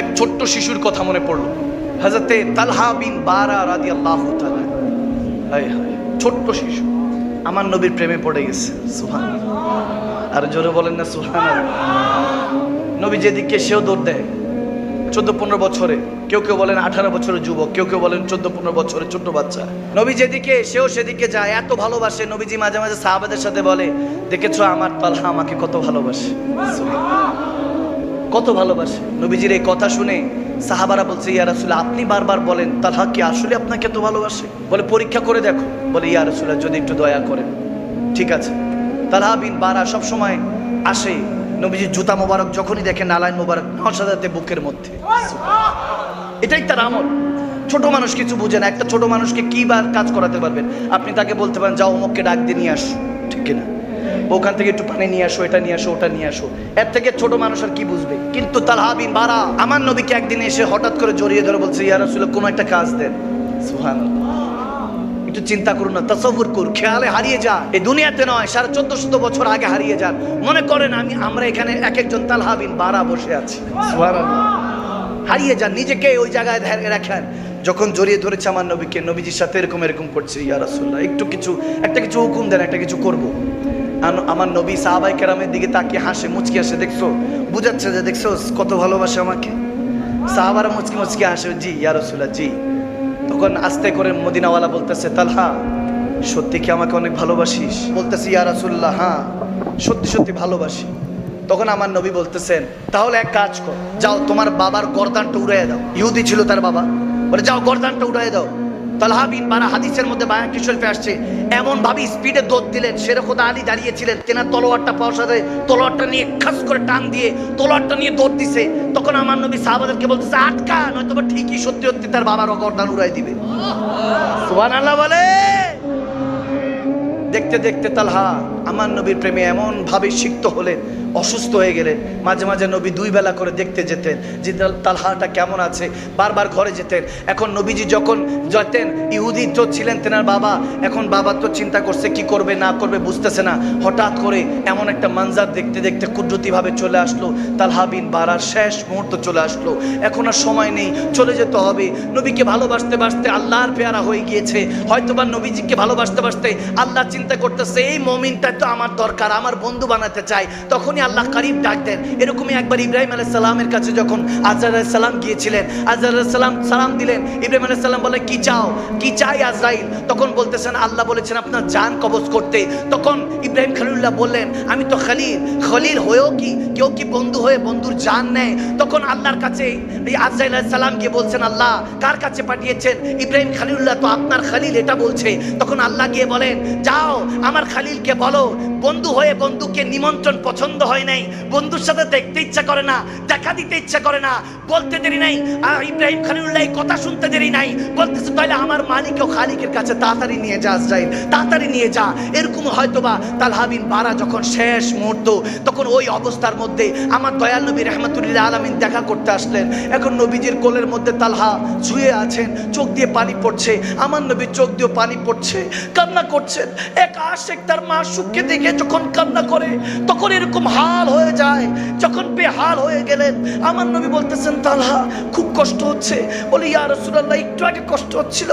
এক ছোট্ট শিশুর কথা মনে পড়ল। হাজরতে তালহা বিন বারা রাদি আল্লাহ ছোট্ট শিশু। আমার নবীর প্রেমে পড়ে গেছে সুহান আর জোরে বলেন না সুহান নবী যেদিকে সেও দৌড় দেয়। চোদ্দ পনেরো বছরে, কেউ কেউ বলেন আঠারো বছরের যুবক, কেউ কেউ বলেন চোদ্দ পনেরো বছরের ছোট্ট বাচ্চা। নবী যেদিকে, সেও সেদিকে যায়, এত ভালোবাসে। নবীজি মাঝে মাঝে সাহাবাদের সাথে বলে, দেখেছ আমার তালহা আমাকে কত ভালোবাসে? কত ভালোবাসে। নবীজির এই কথা শুনে সাহাবারা বলছে, ইয়া রাসুল্লাহ আপনি বারবার বলেন তালহা কি? আসলে আপনাকে এত ভালোবাসে? বলে, পরীক্ষা করে দেখো। বলে, ইয়া রাসুল্লাহ যদি একটু দয়া করেন। ঠিক আছে। তালহা বিন বারা সব সময় আসে, নবীজির জুতা মোবারক যখনই দেখে নালাইন মোবারক নসাদাতে বুকের মধ্যে। এটাই তার আমল। ছোট মানুষ কিছু বুঝে না, একটা ছোট মানুষকে কি বার কাজ করাতে পারবেন? আপনি তাকে বলতে পারেন, যাও অমুককে ডাক দিয়ে নিয়ে আসো। ঠিক কিনা? ওখান থেকে একটু পানি নিয়ে আসো, এটা নিয়ে আসো, ওটা নিয়ে আসো। এর থেকে ছোট মানুষ আর কি বুঝবে? কিন্তু তালহাবিন বারা, আমার নবীকে একদিন এসে হঠাৎ করে জড়িয়ে ধরে বলছে, ইয়া রাসূলুল্লাহ, কোনো একটা কাজ দেন। সুবহানাল্লাহ। একটু চিন্তা করুন না তসবুর করুন খেয়ালে হারিয়ে যা এই দুনিয়াতে নয়, সাড়ে চোদ্দ শত বছর আগে হারিয়ে যান। মনে করেন আমি, আমরা এখানে এক একজন তালহাবিন বারা বসে আছি। হারিয়ে যান, নিজেকে ওই জায়গায় রাখেন। যখন জড়িয়ে ধরেছে আমার নবীকে, নবীজির সাথে এরকম এরকম করছে, ইয়া রাসূলুল্লাহ, একটু কিছু, একটা কিছু হুকুম দেন, একটা কিছু করব। আমার নবী সাহাবাই কেরামের দিকে তাকিয়ে হাসে, মুচকি হাসে, দেখছ? বুঝাচ্ছে যে, দেখছ, কত ভালোবাসে আমাকে। সাহাবারা মুচকি মুচকি হাসে, জি, ইয়া রাসূলুল্লাহ, জি। তখন আস্তে করে মদিনাওয়ালা বলতেছে, তালহা, সত্যি কি আমাকে অনেক ভালোবাসিস? বলতেছি, ইয়া রাসূলুল্লাহ হ্যাঁ সত্যি সত্যি ভালোবাসি। তখন আমার নবী বলতেছেন, তাহলে এক কাজ কর, যাও তোমার বাবার গরদানটা উড়াইয়া দাও। ইহুদি ছিল তার বাবা, বলে, যাও গরদানটা উড়াইয়া দাও। তালহা বিন হাদিসের মধ্যে বায়ান কিশোরফে আসছে স্পিডে দৌড় দিলেন আলী দাঁড়িয়েছিলেন তলোয়ারটা পাওয়ার সাথে তলোয়ারটা নিয়ে খাস করে টান দিয়ে তলোয়ারটা নিয়ে দৌড় দিছে। তখন আমার নবী সাহাবাদেরকে বলতেছে, আটকা নয়তো ঠিকই সত্যি সত্যি তার বাবার গরদান উড়াই দিবে। বলে। দেখতে দেখতে তালহা আমার নবীর প্রেমে এমন ভাবে সিক্ত হলেন, অসুস্থ হয়ে গেলেন। মাঝে মাঝে নবী দুই বেলা করে দেখতে যেতেন যে তাল- তালহাটা কেমন আছে, বারবার ঘরে যেতেন। এখন নবীজি যখন যেতেন, ইহুদি তো ছিলেন তেনার বাবা, এখন বাবা তো চিন্তা করছে কি করবে, না করবে, বুঝতেছে না। হঠাৎ করে এমন একটা মানজার দেখতে দেখতে কুদরতিভাবে চলে আসলো, তালহা বিন বারার শেষ মুহূর্ত চলে আসলো। এখন আর সময় নেই, চলে যেতে হবে। নবীকে ভালোবাসতে বাসতে আল্লাহর পেয়ারা হয়ে গিয়েছে। হয়তোবা নবীজিকে ভালোবাসতে বাসতে আল্লাহ চিন্তা করতেছে, এই মমিনটা তো আমার দরকার, আমার বন্ধু বানাতে চাই তখনই আল্লাহ কারিব ডাক দেন। এরকমই একবার ইব্রাহিম আলাইহিস সালামের কাছে যখন আজরাইল সালাম গিয়েছিলেন আজরাইল সালাম সালাম দিলেন। ইব্রাহিম আলাইহিস সালাম বলে, কি চাও? কি চাই আজরাইল? তখন বলতেছেন, আল্লাহ বলেছেন, আপনার জান কবজ করতে। তখন ইব্রাহিম খলিলুল্লাহ বললেন, আমি তো খলিল। খলিল হয়েও কি? কেউ কি বন্ধু হয়ে বন্ধুর জান নেয়? তখন আল্লাহর কাছে আজরাইল সালাম গিয়ে বলছেন, আল্লাহ, কার কাছে পাঠিয়েছেন? ইব্রাহিম খলিলুল্লাহ তো, আপনার খালিল এটা বলছে। তখন আল্লাহ গিয়ে বলেন, যাও, আমার খালিলকে বলো। বন্ধু হয়ে বন্ধুকে নিমন্ত্রণ পছন্দ হয় নাই। বন্ধুর সাথে দেখতে ইচ্ছা করে না, দেখা দিতে ইচ্ছা করে না, বলতে দেরি নাই। ইব্রাহিম খালিউল্লাহ কথা শুনতে দেরি নাই। বলতেছে তাহলে আমার মালিক ও খালিকের কাছে তাড়াতাড়ি নিয়ে যা যাই তাড়াতাড়ি নিয়ে যা। এরকম হয়তোবা তালহাবিন বারা যখন শেষ মুহূর্ত, তখন ওই অবস্থার মধ্যে আমার দয়াল নবী রহমতুল্লাহ আলমিন দেখা করতে আসলেন। এখন নবীজির কোলের মধ্যে তালহা শুয়ে আছেন, চোখ দিয়ে পানি পড়ছে, আমার নবীর চোখ দিয়ে পানি পড়ছে, কান্না করছেন। এক আশেক তার মা সুখকে দেখে যখন কান্না করে, তখন এরকম হাল হয়ে যায়। যখন বেহাল হয়ে গেলেন, আমার নবী বলতেছেন তালহা খুব কষ্ট হচ্ছে। বলি, ইয়া রাসূলুল্লাহ, একটু আগে কষ্ট হচ্ছিল।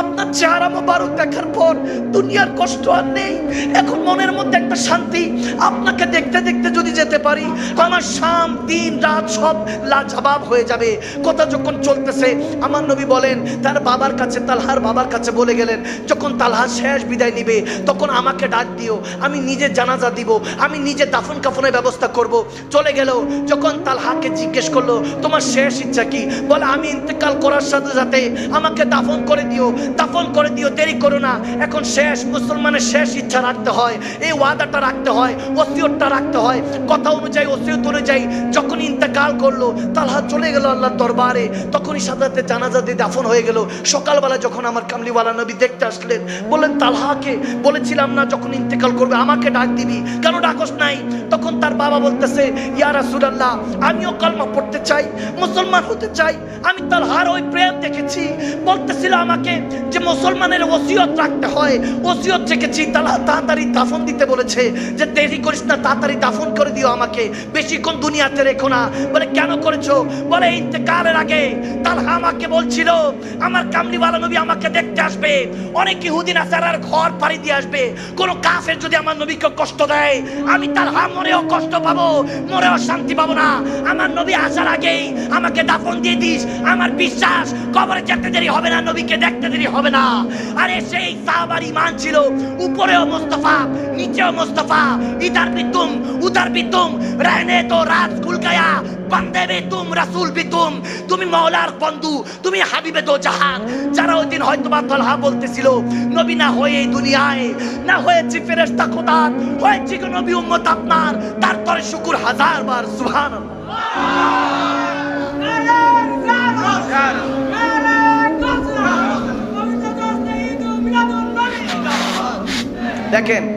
আপনার চেহারা মোবারক দেখার পর দুনিয়ার কষ্ট আর নেই। এখন মনের মধ্যে একটা শান্তি। আপনাকে দেখতে দেখতে যদি যেতে পারি, আমার শাম, দিন, রাত সব লাজবাব হয়ে যাবে। কথা যখন চলতেছে, আমার নবী বলেন, তার বাবার কাছে, তালহার বাবার কাছে বলে গেলেন, যখন তালহা শেষ বিদায় নিবে, তখন আমাকে ডাক দিও। আমি নিজে জানাজা দিব, আমি নিজে দাফন কাফনের ব্যবস্থা করব। চলে গেল, যখন তালহাকে জিজ্ঞেস করল, তোমার শেষ ইচ্ছা কি? বলে, আমি ইন্তেকাল করার সাথে সাথে আমাকে দাফন করে দিও, দাফন করে দিও, দেরি করো না। এখন শেষ, মুসলমানের শেষ ইচ্ছা রাখতে হয়, এই ওয়াদাটা রাখতে হয়, ওসিয়তটা রাখতে হয়। কথা অনুযায়ী, ওসিয়ত অনুযায়ী যখন ইন্তেকাল করল, তালহা চলে গেল আল্লাহর দরবারে। তখনই সাদাতে জানাজা দিয়ে দাফন হয়ে গেল। সকালবেলা যখন আমার কামলিওয়ালা নবী দেখতে আসলেন, বললেন, তালহাকে বলেছিলাম না যখন ইন্তেকাল করবে আমাকে ডাক দিবি। কেন ডাকস নাই? তখন তার বাবা বলতেছে, ইয়া সুরাল্লাহ আমিও কলমা পড়তে চাই, মুসলমান হতে চাই, আমি তার হার ওই প্রেম দেখেছি। বলতেছিল আমাকে যে মুসলমানের ওসিয়ত রাখতে হয়। ওসিয়ত দেখেছি তারা তাড়াতাড়ি দাফন দিতে বলেছে যে দেরি করিস না, তাড়াতাড়ি দাফন করে দিও আমাকে। বেশিক্ষণ দুনিয়াতে রেখো না। বলে, কেন করেছ? বলে, ইন্তেকালের আগে তালহা আমাকে বলছিল, আমার কামলিওয়ালা নবী আমাকে দেখতে আসবে। অনেক ইহুদিন আসারার ঘর পাড়ি দিয়ে আসবে। কোন কাফের যদি আমার নবীকে কষ্ট দেয়, আমি তালহা মরেও কষ্ট পাবো, মরেও শান্তি পাবো না। আমার নবী আসার আগেই আমাকে দাফন দিয়ে দিস। আমার বিশ্বাস কবরে যেতে দেরি হবে না, নবীকে দেখতে দেরি হবে না। আরে সেই সাহাবার ইমান ছিল। উপরেও মোস্তফা, নিচেও মোস্তফা। ইতার বিতুম উতার বিতুম রহনে তো রাত কুলকায়া গয়া বান্দে বি তুম রাসুল বি তুম তুমি মৌলার বন্ধু, তুমি হাবিবে দো জাহান। যারা ওই দিন হয়তো বা তলহা বলতেছিল, নবী না হয়ে এই দুনিয়ায়, না হয়েছি ফেরেস্তা খোদার হয়েছি কোনো নবী উম্মত আপনার, তারপরে শুকুর হাজার বার, সুবহানাল্লাহ। দেখেন,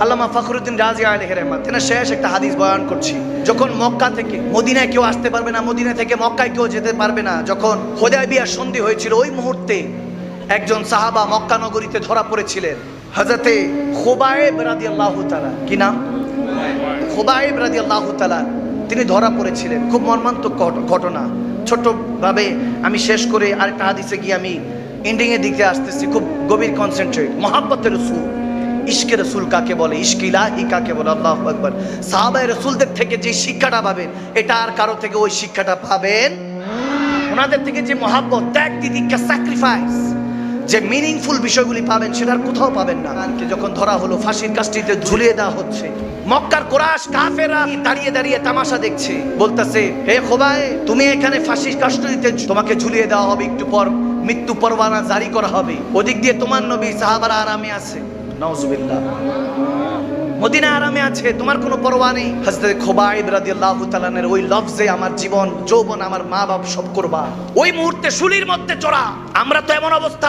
আল্লামা ফখরুদ্দিন রাজি আলী রহমান তেনার শেষ একটা হাদিস বয়ান করছি। যখন মক্কা থেকে, মদিনায় কেউ আসতে পারবে না, মদিনা থেকে মক্কায় কেউ যেতে পারবে না, যখন হোদায় বিয়ার সন্ধি হয়েছিল, ওই মুহূর্তে একজন সাহাবা মক্কা নগরীতে ধরা পড়েছিলেন। হজরতে খোবায়েব রাদি আল্লাহ তালা কি নাম? খোবায়েব রাদি আল্লাহ তালা তিনি ধরা পড়েছিলেন। খুব মর্মান্তক ঘট- ঘটনা। ছোট্টভাবে আমি শেষ করে আরেকটা হাদিসে গিয়ে আমি এন্ডিংয়ের দিকে আসতেছি, খুব গভীর কনসেন্ট্রেট মহাব্বতের রসুল ইশকে রসুল কাকে বলে? ইশক ইলাহি কাকে বলে? আল্লাহ আকবর। সাহাবায় রসুলদের থেকে যে শিক্ষাটা পাবেন, এটা আর কারও থেকে ওই শিক্ষাটা পাবেন ওনাদের থেকে যে মহাব্বত, ত্যাগ দিদিকা স্যাক্রিফাইস যে মিনিংফুল বিষয়গুলি পাবেন সেটার কোথাও পাবেন না। আনকে যখন ধরা হলো, ফাঁসির কাজটিতে ঝুলিয়ে দেওয়া হচ্ছে, মক্কার কোরাস কাফেরা দাঁড়িয়ে দাঁড়িয়ে তামাশা দেখছে। বলতেছে, হে খোবায়, তুমি এখানে ফাঁসির কাস্টডিতে তোমাকে ঝুলিয়ে দেওয়া হবে, একটু পর মৃত্যু পরওয়ানা জারি করা হবে। ওদিক দিয়ে তোমার নবী, সাহাবারা আরামে আছে। মদিনা আরামে আছে, তোমার কোনো পরোয়া নেই। ওই লফজে আমার জীবন, যৌবন আমার মা বাপ সব করবা। ওই মুহূর্তে মধ্যে চড়া। আমরা তো এমন অবস্থা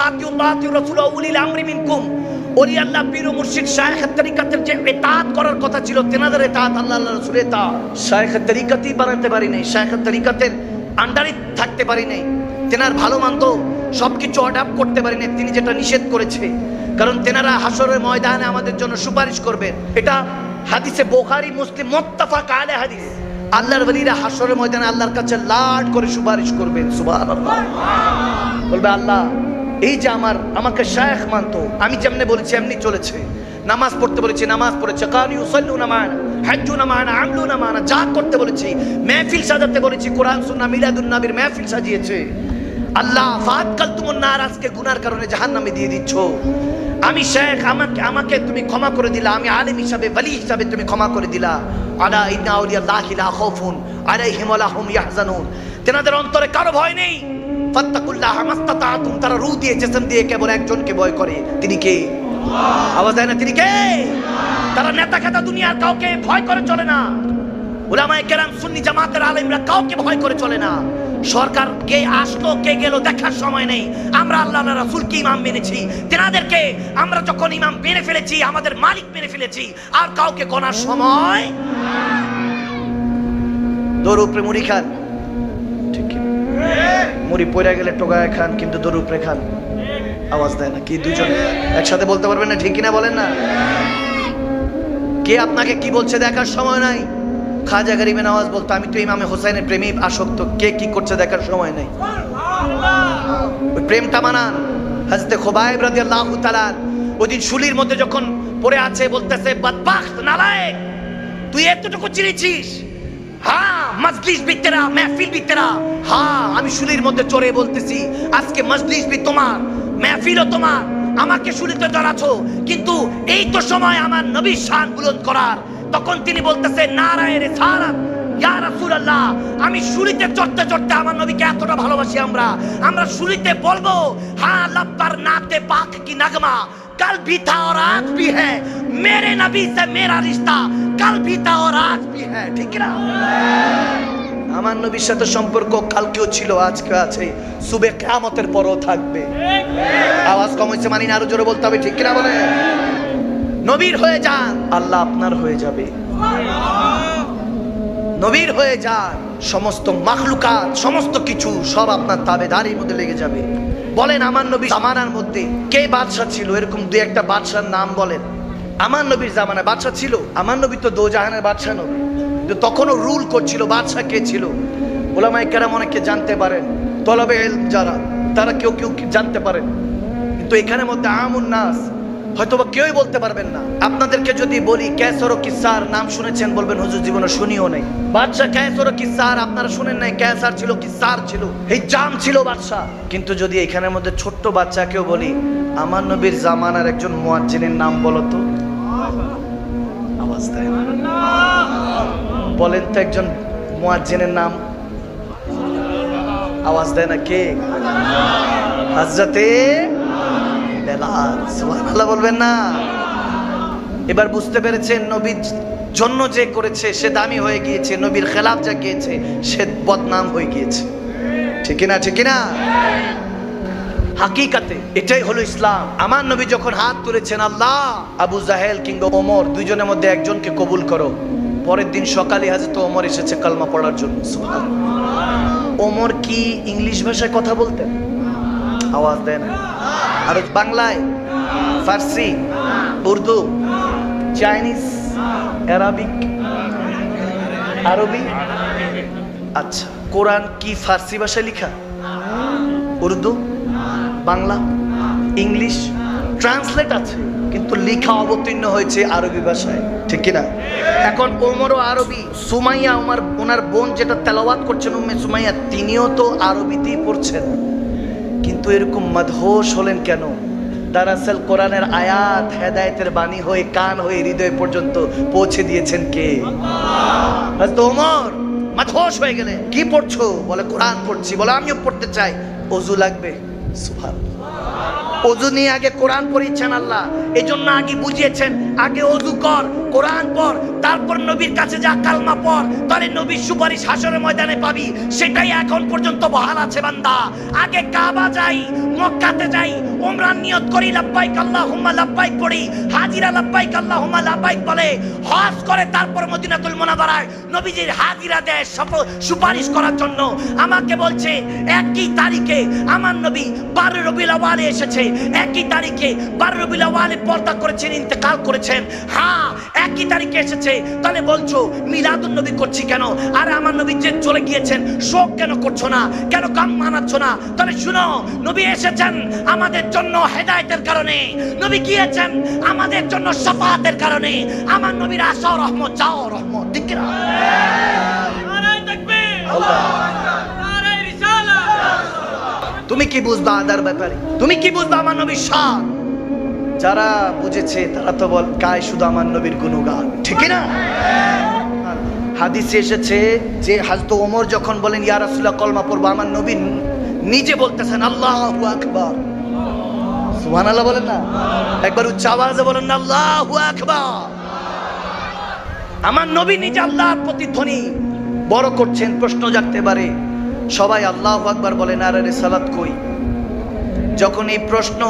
মিনকুম। আল্লাহ মুর্শিদ যে করার কথা ছিল বানাতে পারি নাই থাকতে পারি নাই। তেনার ভালো মানতো সবকিছু অ্যাডাপ্ট করতে পারি নাই, তিনি যেটা নিষেধ করেছে। কারণ তেনারা হাসরের ময়দানে আমাদের জন্য সুপারিশ করবেন। এটা হাদিসে বোখারি, মুসলিম, মোত্তাফাক আলে হাদিস। আল্লাহর ওলিরা হাসরের ময়দানে আল্লাহর কাছে লাড করে সুপারিশ করবেন, সুবহানাল্লাহ। বলবে, আল্লাহ, এই যে আমার, আমাকে শায়েখ মানতো, আমি যেমনে বলেছি এমনি চলেছে। নামাজ পড়তে বলেছি, নামাজ পড়েছে। কানি উসাল্লু নামানা, হাজ্জু নামানা, আমলু নামানা, যা করতে বলেছি। মেহফিল সাজাতে বলেছি, কোরআন, সুন্নাহ, মিলাদুন নবীর মেহফিল সাজিয়েছে। আল্লাহ ফাত কাল তুমুন নার আজকে গুনার কারণে জাহান্নামে দিয়ে দিচ্ছ। আমি শেখ, আমাকে আমাকে তুমি ক্ষমা করে দিলা। আমি আলিম হিসাবে বলি হিসাবে তুমি ক্ষমা করে দিলা। আলা লা খাউফুন আলাইহিম ওয়া লাহুম ইয়াহজানুন। তেনাদের অন্তরে কারও ভয় নেই। ফাত্তাকুল্লাহ মাস্তাতাতুম, তারা রূহ দিয়ে, জিসম দিয়ে কেবল একজনকে ভয় করে। তিনি কে? আওয়াজ দেয় না, তিনি কে? তারা নেতা খেতা দুনিয়ার কাউকে ভয় করে চলে না। উলামায়ে কেরাম সুন্নি জামাতের আলেমরা কাউকে ভয় করে চলে না। সরকার কে আসলো, কে গেল, দেখার সময় নেই। আমরা আল্লাহ রাসূলকে ইমাম মেনেছি? তেনাদেরকে আমরা যখন ইমাম মেনে ফেলেছি, আমাদের মালিক মেনে ফেলেছি, আর কাউকে কোনার সময় দৌড় উপরে মুড়ি খান। ঠিক? মুড়ি পড়ে গেলে টোকায় খান, কিন্তু দৌড় উপরে খান। আওয়াজ দেয় না, কি দুজন একসাথে বলতে পারবেন না, ঠিক কিনা বলেন না? কে আপনাকে কি বলছে দেখার সময় নাই? খাজা গরিবে নওয়াজ বলতো, আমি তো ইমামে হোসেনের প্রেমী, আসক্ত। কে কি করছে দেখার সময় নেই? প্রেমটা মানান। হাজতে খোবাইব রাদিয়াল্লাহু তাআলা ওদিন শুলির মধ্যে যখন পড়ে আছে, বলতেছে বদবাখত নালায়েক, তুই এতটুকু চিনেছিস? হ্যাঁ মজলিস বি তেরা মেহফিল বি তেরা হ্যাঁ আমি শুলির মধ্যে চড়ে বলতেছি, আজকে মজলিস বি তোমার, মেহফিলও তোমার, আমাকে শুলিতে জড়াছো কিন্তু এই তো সময় আমার নবীর শান বুলন্দ করার তখন তিনি বলতেছে নারায়ণে সারাত ইয়া রাসূলুল্লাহ আমি শুরিতে চড়তে চড়তে আমার নবীকে এতটা ভালোবাসি আমরা। আমরা শুরিতে বলব হ্যাঁ কাল ভি থা আজ ভি হ্যায় মেরে নবী সে মেরা রিশতা কাল ভি থা আর আজ ভি হ্যায়। ঠিক না আমার নবীর সাথে সম্পর্ক কালকেও ছিল আজকে আছে সুবে কেয়ামতের পরও থাকবে। আওয়াজ কম হয়েছে মানি না আরও জোরে বলতে হবে ঠিক না বলে নবীর হয়ে যান। আল্লাহ আপনার হয়ে যাবে। নবীর হয়ে যান। সমস্ত মাখলুকাত, সমস্ত কিছু সব আপনার তাবেদারির মধ্যে লেগে যাবে। বলেন, আমার নবী জামানার মধ্যে কে বাদশাহ ছিল? এরকম দুই একটা বাদশার নাম বলেন। আমার নবীর জামানায় বাদশাহ ছিল? আমার নবী তো দোজাহানের বাদশাহ নবী। কিন্তু তখনও রুল করছিল বাদশাহ কে ছিল? ওলামাই কেরাম অনেকে জানতে পারেন। তলবে যারা, তারা কেউ কেউ জানতে পারেন? কিন্তু এখানে মধ্যে আমুন নাস হয়তো বা কেউই বলতে পারবেন না। আপনাদেরকে যদি বলি ক্যাসর কিসার নাম শুনেছেন, বলবেন, হুজুর, জীবনে শুনিও নাই। বাদশাহ ক্যাসর কিসার, আপনারা শুনেন নাই, ক্যাসার ছিল, কিসার ছিল, এই জাম ছিল বাদশাহ। কিন্তু যদি এখানের মধ্যে ছোট্ট বাচ্চাকেও বলি, আমার নবীর জামানার একজন মুয়াজ্জিনের নাম বলো তো? আওয়াজ দেয়। বলেন তো একজন মুয়াজ্জিনের নাম। আওয়াজ দেয় না কে? হাজরাতে বেলাল বলবেন না। এবার বুঝতে পেরেছেন নবীর জন্য যে করেছে, সে দামি হয়ে গিয়েছে, নবীর খেলাফ যা গিয়েছে, সে বদনাম হয়ে গিয়েছে। ঠিক না ঠিক না হাকিকাতে এটাই হলো ইসলাম। আমার নবী যখন হাত তুলেছেন, আল্লাহ, আবু জাহেল কিংবা ওমর, দুইজনের মধ্যে একজনকে কবুল করো। পরের দিন সকালে হাজরত ওমর এসেছে কালমা পড়ার জন্য। ওমর কি ইংলিশ ভাষায় কথা বলতেন? আওয়াজ দেয় না। আর বাংলায়, ফার্সি, উর্দু, চাইনিজ অ্যারাবিক আরবি আচ্ছা কোরআন কি ফার্সি ভাষায় লেখা? উর্দু, বাংলা, ইংলিশ, ট্রান্সলেট আছে, কিন্তু লেখা অবতীর্ণ হয়েছে আরবি ভাষায়, ঠিক কিনা? এখন ওমরও আরবি, সুমাইয়া আমার ওনার বোন যেটা তেলাওয়াত করছেন, উম্মে সুমাইয়া, তিনিও তো আরবিতেই পড়ছেন। কিন্তু এরকম মদহোশ হলেন কেন? দারাসাল কোরআনের আয়াত, হেদায়তের বাণী হয়ে, কান হয়ে, হৃদয় পর্যন্ত পৌঁছে দিয়েছেন কে? তোমার মাথোস হয়ে গেলে কি পড়ছো? বলে, কোরআন পড়ছি। বলে, আমিও পড়তে চাই। অজু লাগবে। সুবহান অজু নিয়ে আগে কোরআন পড়িয়েছেন আল্লাহ। এই জন্য আগে বুঝিয়েছেন, আগে অজু কর, কোরআন পর তারপর নবীর কাছে যা কালমা পর তাহলে নবীর সুপারিশ হাসরের ময়দানে পাবি। সেটাই এখন পর্যন্ত বহাল আছে বান্দা। আগে কাবা যাই, মক্কাতে যাই উমরান নিয়ত করি, লাব্বাইক আল্লাহুম্মা, লাব্বাইক পড়ি। হাজিরা লাব্বাইক আল্লাহুম্মা, লাব্বাইক বলে। হজ করে তারপর মদিনাতুল মুনাওয়ারায় নবীজির হাজিরা দেয় সুপারিশ করার জন্য। আমাকে বলছে, একই তারিখে আমার নবী বারো রবিউল আওয়ালে এসেছে। একই তারিখে বারো রবিউল আওয়ালে পর্দা করেছেন, ইন্তেকাল করেছেন। হ্যাঁ একই তারিখে এসেছে। তাহলে বলছো, মিলাদুন নবী করছি কেন? আর আমার নবী যে চলে গিয়েছেন, শোক কেন করছ না? কেন কাম মানাচ্ছ না? তাহলে শুনো, নবী এসেছেন, আমাদের জন্য হেদায়েতের কারণে। নবী গিয়েছেন আমাদের জন্য সাফাতের কারণে। আমার নবীর আশাও রহমত যাও রহমত ঠিক না তুমি কি বুঝবা আদার ব্যাপারে? তুমি কি বুঝবা আমার নবীর শান? যারা বুঝেছে তারা তো বল গায় শুধু আমার নবীর গুণগান ঠিক না হাদিসে এসেছে যে হাজত ওমর যখন বলেন ইয়া রাসূলুল্লাহ কলমা পড়ব। আমার নবীন নিজে বলতেছেন আল্লাহু আকবার। সুবহানাল্লাহ বলেন না? একবার উচ্চ আওয়াজে বলেন না আল্লাহু আকবার। আমার নবী নিজে আল্লাহর প্রতিধ্বনি বড় করছেন, প্রশ্ন জাগতে পারে। সবাই আল্লাহ আকবার বলেন, আর আরে সালাত কই? যখন এই প্রশ্ন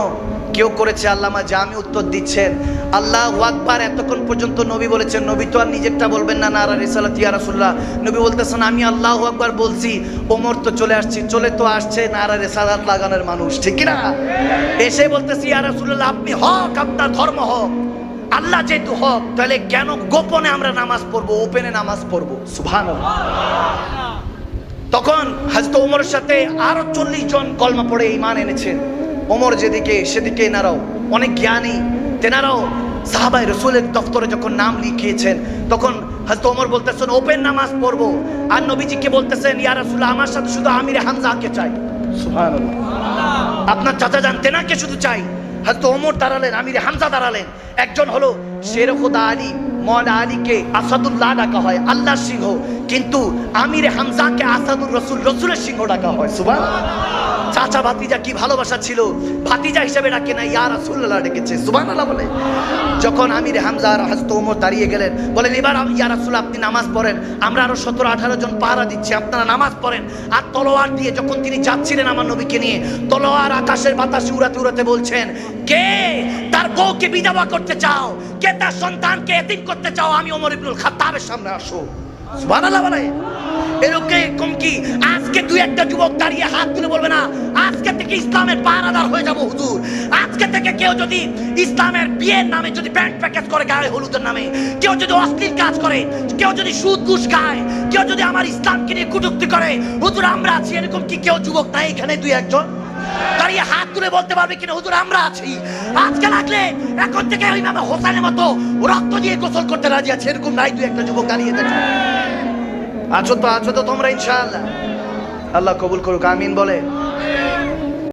কেউ করেছে আল্লামা জামি উত্তর দিচ্ছেন। আল্লাহ আকবার, এতক্ষণ পর্যন্ত নবী বলেছেন, নবী তো আর নিজেরটা বলবেন না নারা রিসালাত ইয়া রাসূলুল্লাহ। নবী বলতেছেন, আমি আল্লাহ আকবার বলছি, ওমর তো চলে আসছি, চলে তো আসছে নারা রিসালাত লাগানোর মানুষ, ঠিক না এসে বলতেছি, ইয়া রাসূলুল্লাহ, আপনি হক, আপনার ধর্ম হক, আল্লাহ যেহেতু হক, তাহলে কেন গোপনে আমরা নামাজ পড়ব, ওপেনে নামাজ পড়ব? সুবহানাল্লাহ। তখন হাজরত ওমরের সাথে আরও চল্লিশ জন কলমা পড়ে ইমান এনেছেন। ওমর যেদিকে, সেদিকে এনারাও অনেক জ্ঞানী। তেনারাও সাহাবাই রসুলের দফতরে যখন নাম লিখিয়েছেন, তখন হাজরত ওমর বলতেছেন, ওপেন নামাজ পড়ব। আর নবীজিকে বলতেছেন, ইয়া রাসূলুল্লাহ, আমার সাথে শুধু আমির হামজাকে চাই আপনার চাচা যান, তেনাকে শুধু চাই। হয়তো ওমর দাঁড়ালেন, আমির হামজা দাঁড়ালেন। একজন হলো শের আলী মৌলা আলীকে আসাদুল্লাহ ডাকা হয় আল্লাহ সিংহ। কিন্তু আমির হামজাকে আসাদুর রসুল রসুলের সিংহ ডাকা হয় সুবান চাচা ভাতিজা কি ভালোবাসা ছিল? ভাতিজা হিসেবে ডাকে না ইয়া রাসূলুল্লাহ ডেকেছে সুবান আল্লাহ বলে। যখন আমির হামজা হাজত ওমর দাঁড়িয়ে গেলেন বলেন এবার ইয়া রাসূল, আপনি নামাজ পড়েন। আমরা আরও সতেরো, আঠারো জন পাহারা দিচ্ছি, আপনারা নামাজ পড়েন। আর তলোয়ার দিয়ে যখন তিনি যাচ্ছিলেন আমার নবীকে নিয়ে, তলোয়ার আকাশের বাতাসে উড়াতে উড়াতে বলছেন, কে তার বউকে বিধবা করতে চাও? কে তার সন্তানকে এতিম করতে চাও? আমি ওমর ইবনুল খাত্তাবের সামনে আসো অশ্লীল কাজ করে, কেউ যদি সুদ ঘুষ খায়, কেউ যদি আমার ইসলামকে নিয়ে কুটুক্তি করে, হুজুর, আমরা আছি, এরকম কি কেউ যুবক নাই এখানে দুই একজন? দাঁড়িয়ে হাত তুলে বলতে পারবে কিনা? হুজুর, আমরা আছি। আজকে লাগলে এখন থেকে ওই নামে হোসেনের মতো রক্ত দিয়ে গোসল করতে রাজি আছে, এরকম নাই দুই একটা যুবক দাঁড়িয়ে দেখো। আছো তো আছো তো তোমরা ইনশাআল্লাহ। আল্লাহ কবুল করুক আমিন বলে।